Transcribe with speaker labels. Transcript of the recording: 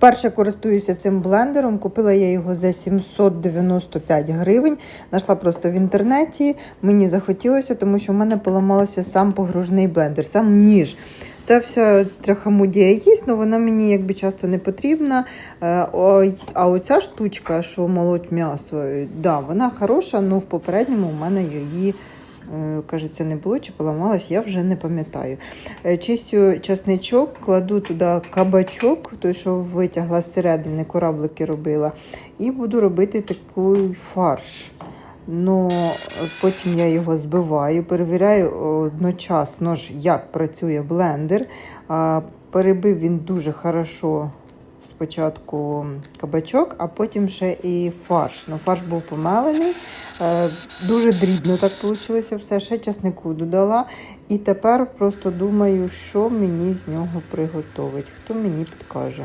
Speaker 1: Вперше користуюся цим блендером. Купила я його за 795 гривень. Нашла просто в інтернеті. Мені захотілося, тому що в мене поламався сам погружний блендер, сам ніж. Та вся трахамудія є, але вона мені якби часто не потрібна. Е, А оця штучка, що молоть м'ясо, е, да, вона хороша, але в попередньому у мене її. Е, Кажеться, не було чи поламалась, я вже не пам'ятаю. Е, Чистю часничок, кладу туди кабачок, той, що витягла з середини, кораблики робила, і буду робити такий фарш. Ну, потім я його збиваю, перевіряю одночасно ж, як працює блендер. Перебив він дуже хорошо спочатку кабачок, а потім ще і фарш. Ну, фарш був помелений, е, дуже дрібно так вийшло все. Ще часнику додала. І тепер просто думаю, що мені з нього приготовить. Хто мені підкаже.